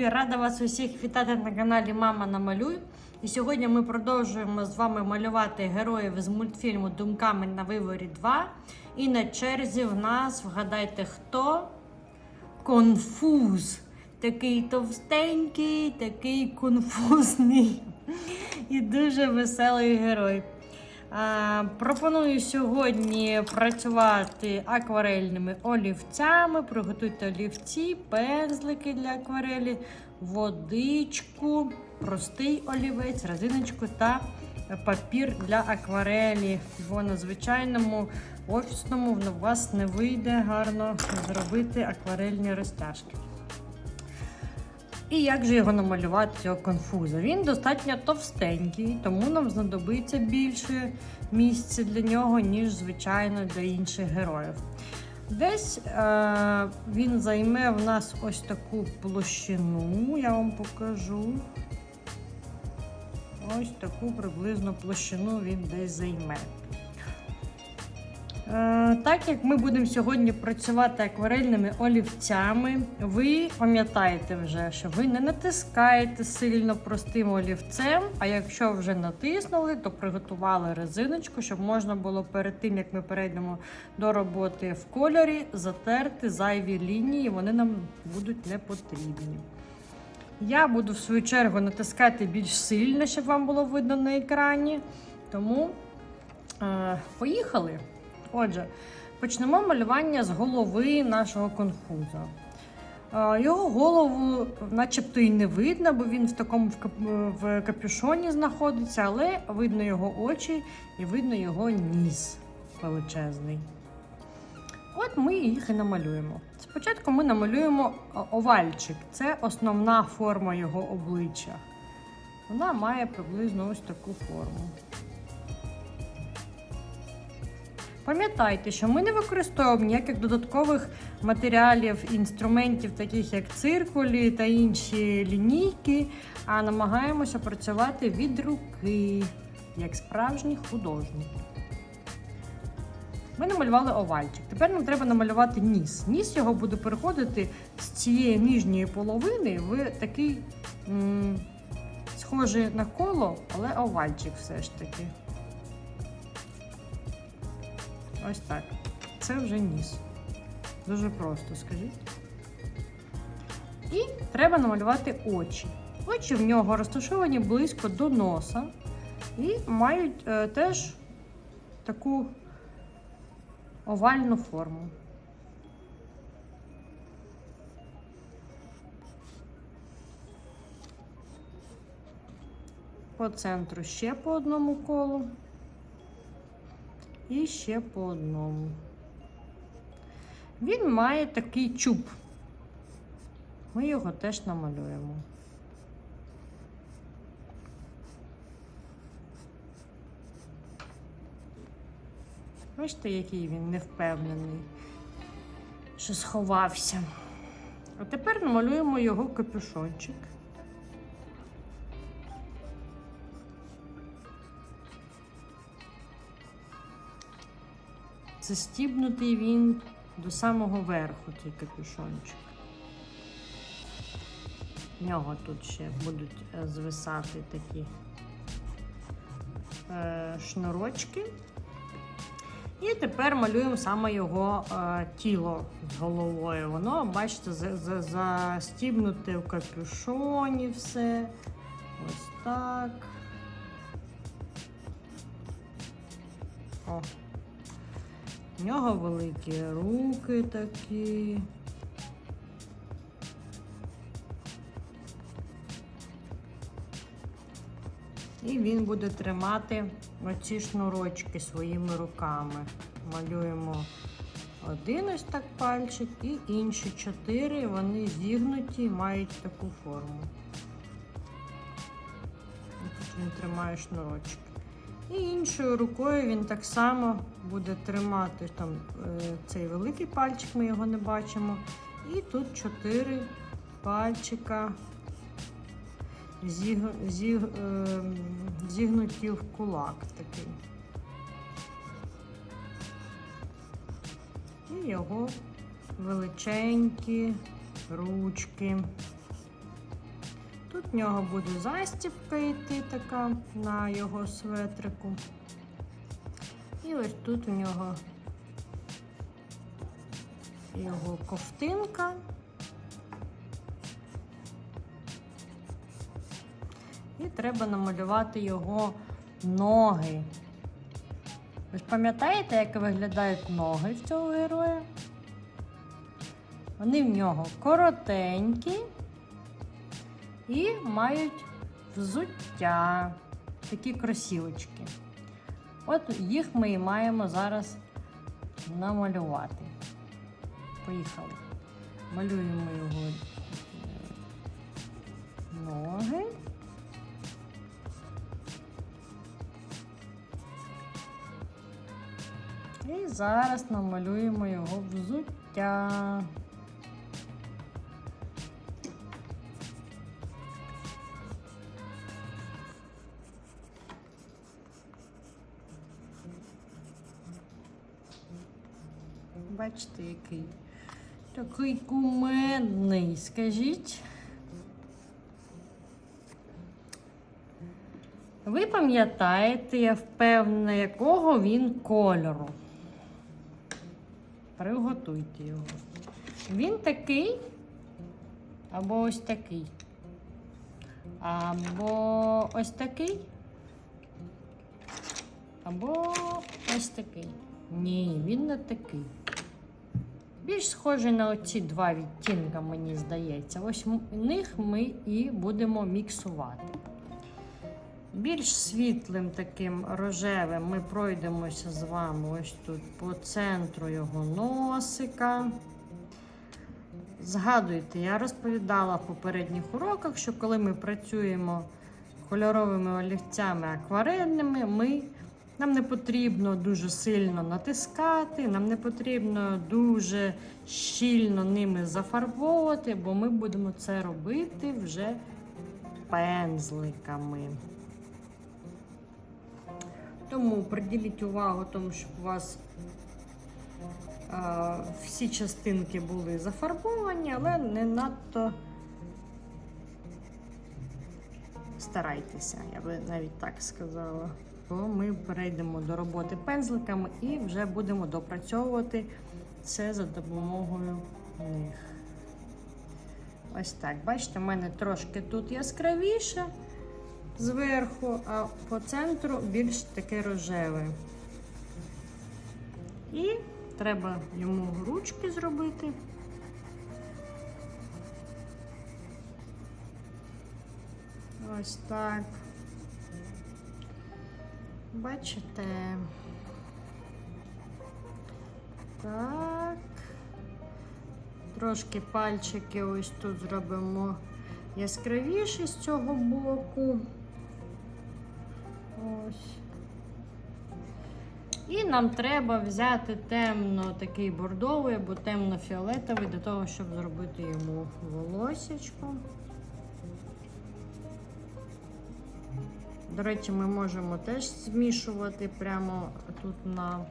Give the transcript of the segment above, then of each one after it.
любі! Рада вас усіх вітати на каналі Мама Намалюй. І сьогодні ми продовжуємо з вами малювати героїв з мультфільму Думками на виворі 2. І на черзі в нас, вгадайте, хто? Конфуз. Такий товстенький, такий конфузний і дуже веселий герой. А, пропоную сьогодні працювати акварельними олівцями. Приготуйте олівці, пензлики для акварелі, водичку, простий олівець, резиночку та папір для акварелі. Бо на звичайному офісному у вас не вийде гарно зробити акварельні розтяжки. І як же його намалювати цього конфуза? Він достатньо товстенький, тому нам знадобиться більше місця для нього, ніж, звичайно, для інших героїв. Десь е- він займе в нас ось таку площину, я вам покажу. Ось таку приблизно площину він десь займе. Е, Так як ми будемо сьогодні працювати акварельними олівцями, ви пам'ятаєте вже, що ви не натискаєте сильно простим олівцем. А якщо вже натиснули, то приготували резиночку, щоб можна було перед тим, як ми перейдемо до роботи в кольорі, затерти зайві лінії, вони нам будуть не потрібні. Я буду в свою чергу натискати більш сильно, щоб вам було видно на екрані. Тому е, поїхали. Отже, почнемо малювання з голови нашого конфуза. Його голову начебто і не видно, бо він в такому в капюшоні знаходиться, але видно його очі і видно його ніс величезний. От ми їх і намалюємо. Спочатку ми намалюємо овальчик. Це основна форма його обличчя. Вона має приблизно ось таку форму. Пам'ятайте, що ми не використовуємо ніяких додаткових матеріалів, інструментів, таких як циркулі та інші лінійки, а намагаємося працювати від руки, як справжні художники. Ми намалювали овальчик. Тепер нам треба намалювати ніс. Ніс його буде переходити з цієї нижньої половини в такий м, схожий на коло, але овальчик все ж таки. Ось так. Це вже ніс. Дуже просто, скажіть. І треба намалювати очі. Очі в нього розташовані близько до носа і мають е, теж таку овальну форму. По центру ще по одному колу. І ще по одному. Він має такий чуб. Ми його теж намалюємо. Бачите, який він невпевнений, що сховався. А тепер намалюємо його капюшончик. Застібнутий він до самого верху, цей капюшончик. В нього тут ще будуть е, звисати такі е, шнурочки. І тепер малюємо саме його е, тіло з головою. Воно, бачите, за- за- застібнуте в капюшоні все. Ось так. О. У нього великі руки такі. І він буде тримати оці шнурочки своїми руками. Малюємо один ось так пальчик і інші чотири, вони зігнуті, і мають таку форму. Тут він тримає шнурочки. І іншою рукою він так само буде тримати там е, цей великий пальчик, ми його не бачимо. І тут чотири пальчика зіг, зіг, е, зігнуті в кулак такий. І його величенькі ручки. Тут в нього буде застібка йти така на його светрику. І ось тут у нього його ковтинка. І треба намалювати його ноги. Ви ж пам'ятаєте, як виглядають ноги в цього героя? Вони в нього коротенькі і мають взуття, такі кросівочки. От їх ми і маємо зараз намалювати. Поїхали. Малюємо його е, ноги. І зараз намалюємо його взуття. Бачите, який такий кумедний, скажіть. Ви пам'ятаєте, я впевнена, якого він кольору. Приготуйте його. Він такий, або ось такий. Або ось такий. Або ось такий. Ні, він не такий. Більш схожий на оці два відтінка, мені здається. Ось них ми і будемо міксувати. Більш світлим таким рожевим ми пройдемося з вами ось тут по центру його носика. Згадуйте, я розповідала в попередніх уроках, що коли ми працюємо кольоровими олівцями акварельними, ми, нам не потрібно дуже сильно натискати, нам не потрібно дуже щільно ними зафарбовувати, бо ми будемо це робити вже пензликами. Тому приділіть увагу тому, щоб у вас а, всі частинки були зафарбовані, але не надто старайтеся, я би навіть так сказала. То ми перейдемо до роботи пензликами і вже будемо допрацьовувати це за допомогою них. Ось так. Бачите, в мене трошки тут яскравіше зверху, а по центру більш таке рожеве. І треба йому ручки зробити. Ось так. Бачите? Так. Трошки пальчики ось тут зробимо яскравіші з цього боку. Ось. І нам треба взяти темно такий бордовий або темно-фіолетовий для того, щоб зробити йому волосечко. До речі, ми можемо теж змішувати прямо тут на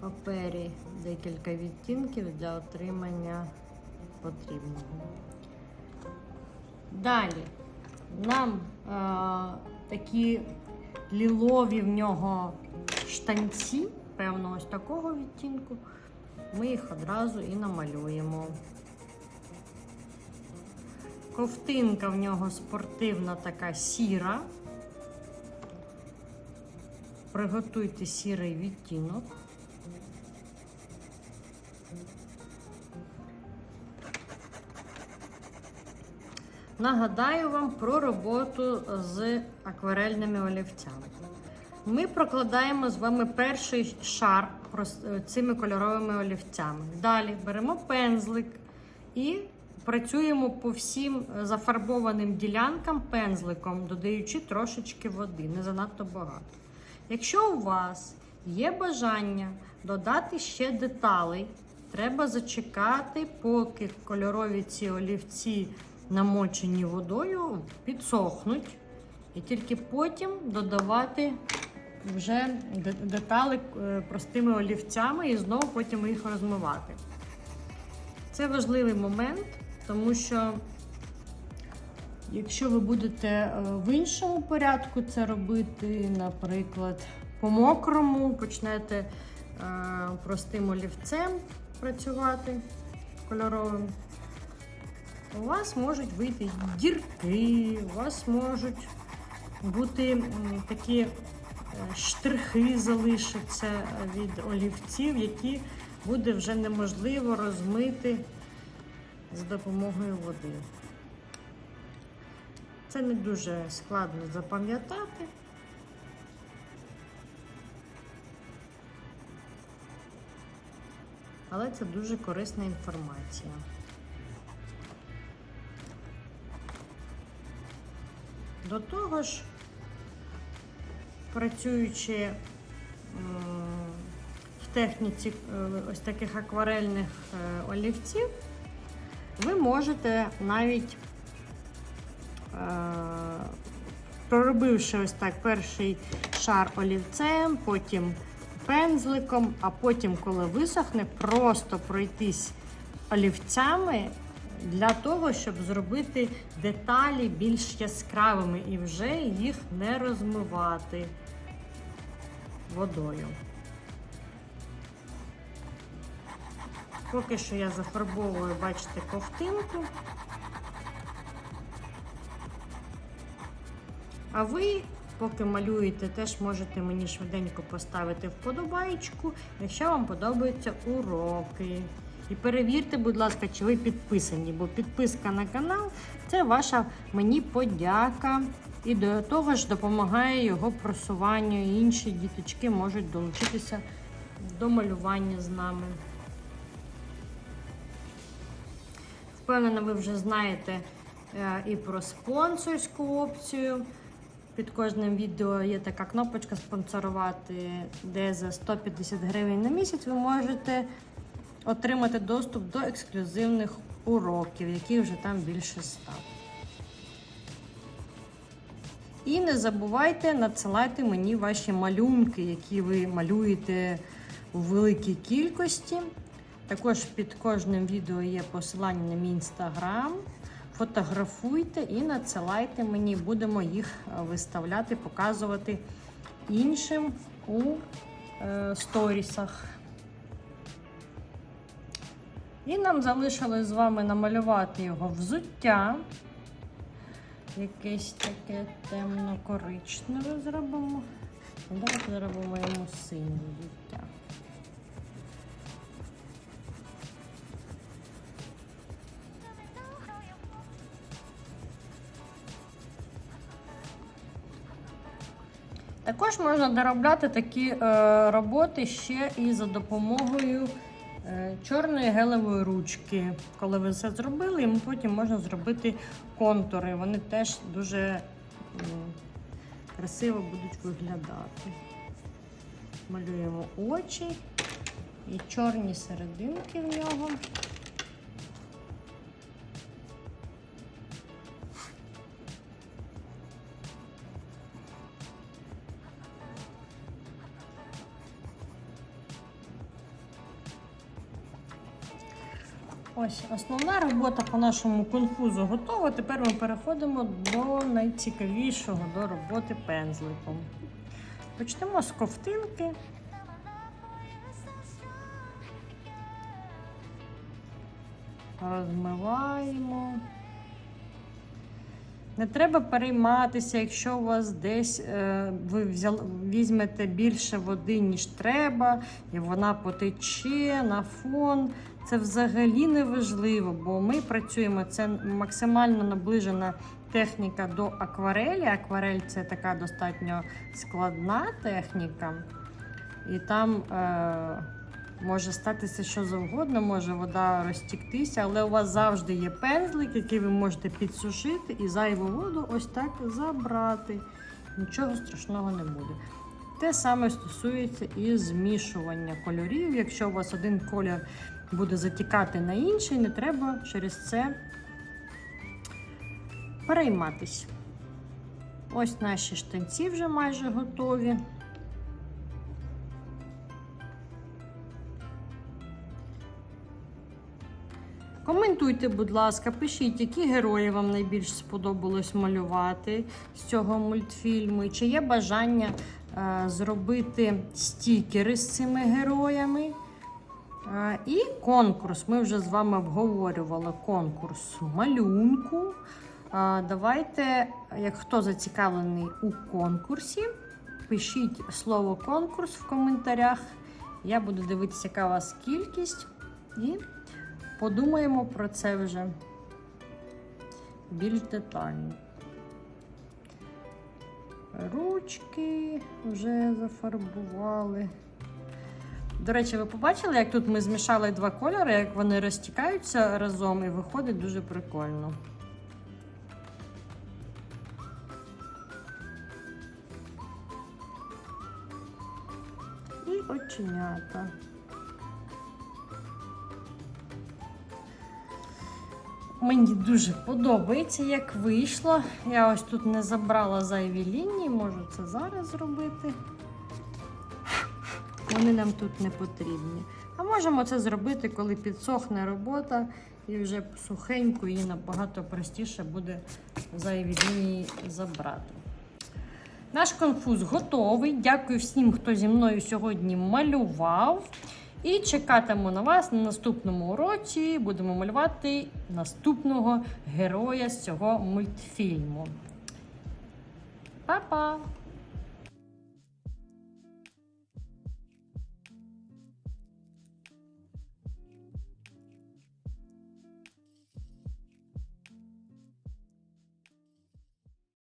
папері декілька відтінків для отримання потрібного. Далі нам е, такі лілові в нього штанці, певно, ось такого відтінку. Ми їх одразу і намалюємо. Ковтинка в нього спортивна така сіра. Приготуйте сірий відтінок. Нагадаю вам про роботу з акварельними олівцями. Ми прокладаємо з вами перший шар цими кольоровими олівцями. Далі беремо пензлик і працюємо по всім зафарбованим ділянкам пензликом, додаючи трошечки води, не занадто багато. Якщо у вас є бажання додати ще деталей, треба зачекати, поки кольорові ці олівці, намочені водою, підсохнуть. І тільки потім додавати вже де- деталі е, простими олівцями і знову потім їх розмивати. Це важливий момент, тому що Якщо ви будете е, в іншому порядку це робити, наприклад, по мокрому, почнете е, простим олівцем працювати кольоровим, у вас можуть вийти дірки, у вас можуть бути такі е, штрихи залишаться від олівців, які буде вже неможливо розмити з допомогою води. Це не дуже складно запам'ятати. Але це дуже корисна інформація. До того ж, працюючи в техніці е, ось таких акварельних е, олівців, ви можете навіть, е, проробивши ось так перший шар олівцем, потім пензликом, а потім, коли висохне, просто пройтись олівцями для того, щоб зробити деталі більш яскравими і вже їх не розмивати водою. Поки що я зафарбовую, бачите, ковтинку. А ви, поки малюєте, теж можете мені швиденько поставити вподобайку, якщо вам подобаються уроки. І перевірте, будь ласка, чи ви підписані, бо підписка на канал це ваша мені подяка. І до того ж допомагає його просуванню. І інші діточки можуть долучитися до малювання з нами. Впевнена, ви вже знаєте е, і про спонсорську опцію. Під кожним відео є така кнопочка спонсорувати, де за 150 гривень на місяць ви можете отримати доступ до ексклюзивних уроків, яких вже там більше 100. І не забувайте надсилати мені ваші малюнки, які ви малюєте у великій кількості. Також під кожним відео є посилання на мій інстаграм. Фотографуйте і надсилайте мені, будемо їх е, виставляти, показувати іншим у е, сторісах. І нам залишилось з вами намалювати його взуття. Якесь таке темно-коричневе зробимо. Давайте зробимо йому синє взуття. Також можна доробляти такі е, роботи ще і за допомогою е, чорної гелевої ручки. Коли ви все зробили, і потім можна зробити контури. Вони теж дуже м, красиво будуть виглядати. Малюємо очі і чорні серединки в нього. Ось основна робота по нашому конфузу готова. Тепер ми переходимо до найцікавішого до роботи пензликом. Почнемо з ковтинки. Розмиваємо. Не треба перейматися, якщо у вас десь е, ви взяли, візьмете більше води, ніж треба, і вона потече на фон. Це взагалі не важливо, бо ми працюємо. Це максимально наближена техніка до акварелі. Акварель це така достатньо складна техніка, і там е, може статися що завгодно, може вода розтіктися, але у вас завжди є пензлик, який ви можете підсушити і зайву воду ось так забрати. Нічого страшного не буде. Те саме стосується і змішування кольорів. Якщо у вас один колір буде затікати на інший, не треба через це перейматись. Ось наші штанці вже майже готові. Коментуйте, будь ласка, пишіть, які герої вам найбільш сподобалось малювати з цього мультфільму. Чи є бажання е, зробити стікери з цими героями? Е, І конкурс. Ми вже з вами обговорювали конкурс малюнку. Е, Давайте, як хто зацікавлений у конкурсі, пишіть слово конкурс в коментарях. Я буду дивитися, яка у вас кількість, і подумаємо про це вже більш детально. Ручки вже зафарбували. До речі, ви побачили, як тут ми змішали два кольори, як вони розтікаються разом і виходить дуже прикольно. І оченята. Мені дуже подобається, як вийшло. Я ось тут не забрала зайві лінії, можу це зараз зробити. Вони нам тут не потрібні. А можемо це зробити, коли підсохне робота і вже сухенько і набагато простіше буде зайві лінії забрати. Наш конфуз готовий. Дякую всім, хто зі мною сьогодні малював. І чекатиму на вас на наступному уроці. Будемо малювати наступного героя з цього мультфільму. Па-па!